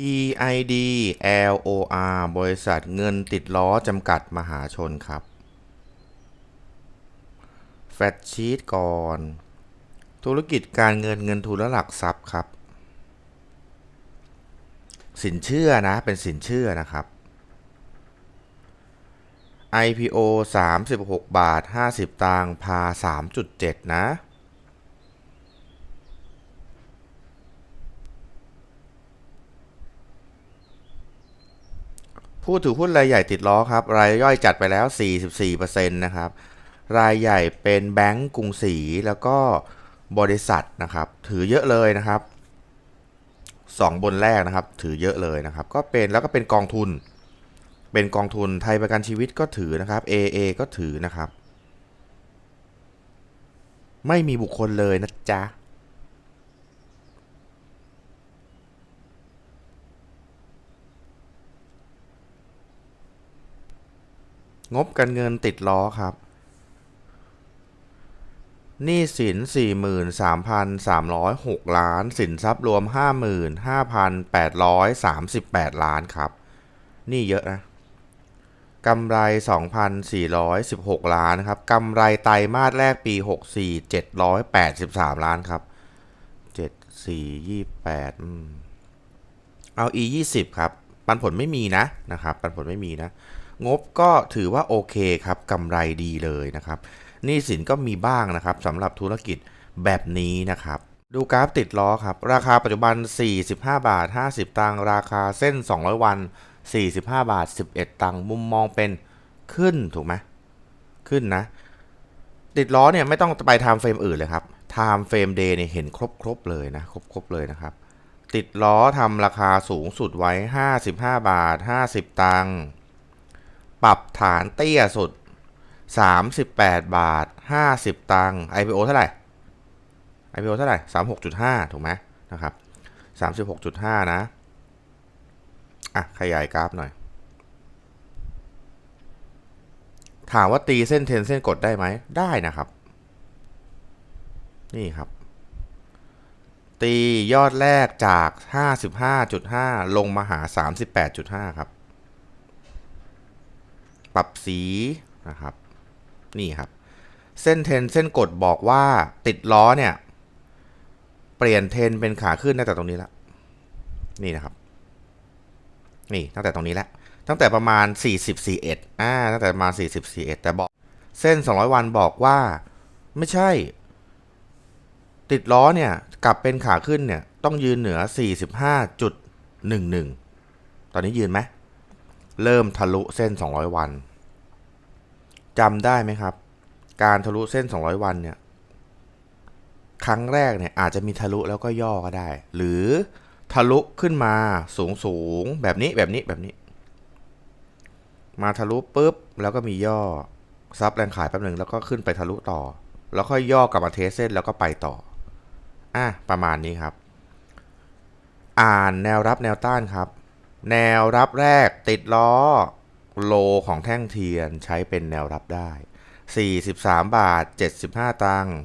EID LOR บริษัทเงินติดล้อจำกัดมหาชนครับ แฟตชีตก่อน ธุรกิจการเงินเงินทุนและหลักทรัพย์ครับ สินเชื่อนะ เป็นสินเชื่อนะครับ IPO 36 บาท 50 ตังค์พา 3.7 นะ ผู้ถือหุ้นรายใหญ่ติดล้อครับ รายย่อยจัดไปแล้ว 44%นะครับ รายใหญ่เป็นแบงก์กรุงศรีแล้วก็บริษัทนะครับ ถือเยอะเลยนะครับสองบนแรกนะครับ ถือเยอะเลยนะครับ ก็เป็นแล้วก็เป็นกองทุน เป็นกองทุนไทยประกันชีวิตก็ถือนะครับ AA ก็ถือนะครับ ไม่มีบุคคลเลยนะจ๊ะ งบการเงินติดล้อครับหนี้สิน 43,306 ล้าน สินทรัพย์รวม 55,838 ล้านครับ นี่เยอะนะกำไร 2,416 ล้านครับกำไรไตรมาสแรกปี 64 783 ล้านครับ 7 4 28อืมเอา e 20 ครับ ปันผลไม่มีนะนะครับ ปันผลไม่มีนะ งบก็ถือว่าโอเคครับกำไรดีเลยนะครับหนี้สินก็มีบ้างนะครับสำหรับธุรกิจแบบนี้นะครับ ดูกราฟติดล้อครับ ราคาปัจจุบัน 45 บาท 50 ตังค์ราคาเส้น 200 วัน 45 บาท 11 ตังค์มุมมองเป็นขึ้นถูกไหมขึ้นนะ ติดล้อเนี่ยไม่ต้องไปไทม์เฟรมอื่นเลยครับไทม์เฟรมเดย์เนี่ยเห็นครบครบเลยนะครบครบเลยนะครับ ติดล้อทำราคาสูงสุดไว้ 55 บาท 50 ตังค์ ปรับฐานเตี้ยสุด 38 บาท 50 ตังค์ IPO เท่าไหร่ IPO เท่าไหร่ 36.5 ถูกไหมนะครับ 36.5 นะ อะ ขยายกราฟหน่อย ถามว่าตีเส้นเทนเส้นกดได้ไหม ได้นะครับ นี่ครับ ตียอดแรกจาก 55.5 ลงมาหา 38.5 ครับ ปรับสีนะครับ นี่ครับ เส้นเทนเส้นกดบอกว่าติดล้อเนี่ย เปลี่ยนเทนเป็นขาขึ้นตั้งแต่ตรงนี้แล้วนี่นะครับ นี่ตั้งแต่ตรงนี้แล้วตั้งแต่ประมาณ 40 41อ่าตั้งแต่ประมาณ40 41แต่บอก เส้น 200 วันบอกว่า ไม่ใช่ ติดล้อเนี่ยกลับเป็นขาขึ้นเนี่ย ต้องยืนเหนือ 45.11 ตอนนี้ยืนไหม เริ่มทะลุเส้น 200 วันจำได้ไหมครับ การทะลุเส้น 200 วันเนี่ยครั้งแรกเนี่ยอาจจะมีทะลุแล้วก็ย่อก็ได้ หรือทะลุขึ้นมาสูงสูงแบบนี้แบบนี้แบบนี้ มาทะลุปุ๊บแล้วก็มีย่อซับแรงขายแป๊บหนึ่งแล้วก็ขึ้นไปทะลุต่อ แล้วค่อยย่อกลับมาเทสเส้นแล้วก็ไปต่ออะประมาณนี้ครับ อ่านแนวรับแนวต้านครับ แนวรับแรกติดล้อ โลของแท่งเทียนใช้เป็นแนวรับได้ 43 บาท 75 ตังค์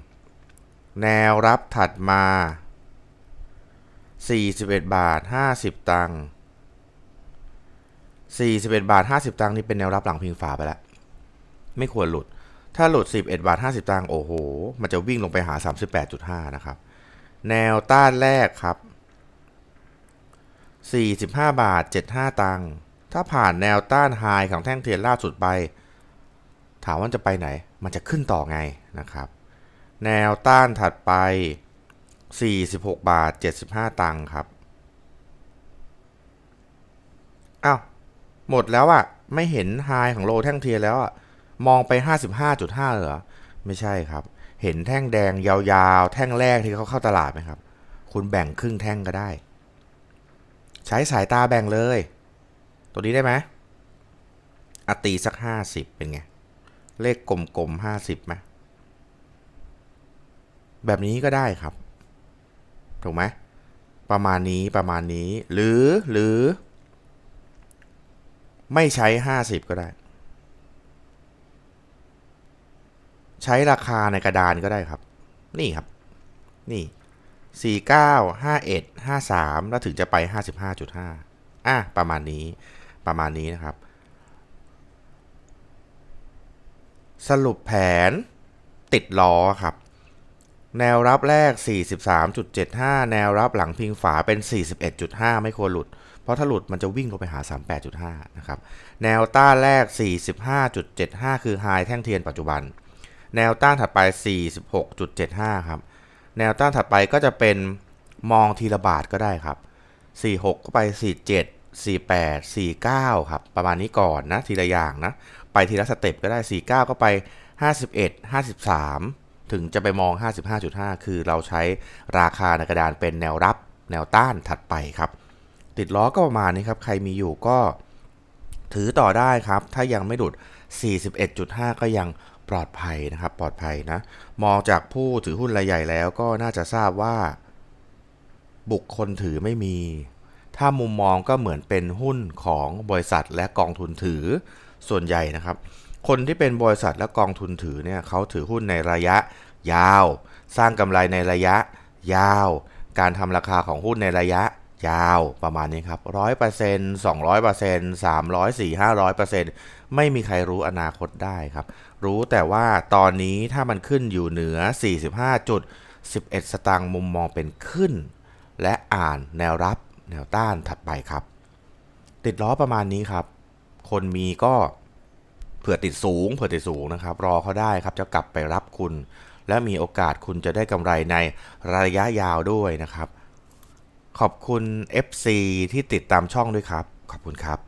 แนวรับถัดมา 41 บาท 50 ตังค์41 บาท 50 ตังค์นี่เป็นแนวรับหลังพิงฝาไปแล้ว ไม่ควรหลุด ถ้าหลุด 11 บาท 50 ตังค์โอ้โห มันจะวิ่งลงไปหา 38.5 นะครับ แนวต้านแรกครับ 45 บาท 75 ตังค์ถ้าผ่านแนวต้านไฮของแท่งเทียนล่าสุดไป ถามว่าจะไปไหน มันจะขึ้นต่อไงนะครับ แนวต้านถัดไป 46 บาท 75 ตังค์ครับอ้าวหมดแล้วอะไม่เห็นไฮของโลแท่งเทียนแล้วอะมองไป 55.5เหรอ ไม่ใช่ครับ เห็นแท่งแดงยาวๆ แท่งแรกที่เขาเข้าตลาดไหมครับ คุณแบ่งครึ่งแท่งก็ได้ ใช้สายตาแบ่งเลย ตัวนี้ได้ไหมอตีสักห้าสิบเป็นไง เลขกลมๆห้าสิบไหมแบบนี้ก็ได้ครับ ถูกไหมประมาณนี้ประมาณนี้ หรือหรือ ไม่ใช้ห้าสิบก็ได้ ใช้ราคาในกระดานก็ได้ครับ นี่ครับ นี่ 49 51 53แล้วถึงจะไป55.5อะประมาณนี้ประมาณนี้นะครับ สรุปแผนติดล้อครับ แนวรับแรก 43.75 แนวรับหลังพิงฝาเป็น 41.5 ไม่ควรหลุด เพราะถ้าหลุดมันจะวิ่งลงไปหา 38.5 นะครับ แนวต้านแรก 45.75 คือไฮแท่งเทียนปัจจุบัน แนวต้านถัดไป 46.75 ครับ แนวต้านถัดไปก็จะเป็นมองทีละบาทก็ได้ครับ 46 ก็ไป 47 48 49 ครับ ประมาณนี้ก่อนนะ ทีละอย่างนะ ไปทีละสเต็ปก็ได้ 49 ก็ไป 51 53 ถึงจะไปมอง 55.5 คือเราใช้ราคาในกระดานเป็นแนวรับแนวต้านถัดไปครับ ติดล้อก็ประมาณนี้ครับ ใครมีอยู่ก็ถือต่อได้ครับ ถ้ายังไม่หลุด 41.5 ก็ยัง ปลอดภัยนะครับ ปลอดภัยนะ มองจากผู้ถือหุ้นรายใหญ่แล้วก็น่าจะทราบว่า บุคคลถือไม่มี ถ้ามุมมองก็เหมือนเป็นหุ้นของบริษัทและกองทุนถือส่วนใหญ่นะครับ คนที่เป็นบริษัทและกองทุนถือเนี่ยเขาถือหุ้นในระยะยาว สร้างกำไรในระยะยาว การทำราคาของหุ้นในระยะยาวประมาณนี้ครับร้อยเปอร์เซ็นต์สองร้อยเปอร์เซ็นต์สามร้อยสี่ห้าร้อยเปอร์เซ็นต์ไม่มีใครรู้อนาคตได้ครับ รู้แต่ว่าตอนนี้ถ้ามันขึ้นอยู่เหนือ 45จุด11 สตางค์มุมมองเป็นขึ้น และอ่านแนวรับแนวต้านถัดไปครับ ติดล้อประมาณนี้ครับ คนมีก็เผื่อติดสูง เผื่อติดสูงนะครับ รอเขาได้ครับจะกลับไปรับคุณ และมีโอกาสคุณจะได้กำไรในระยะยาวด้วยนะครับ ขอบคุณ FC ที่ติดตามช่องด้วยครับ ขอบคุณครับ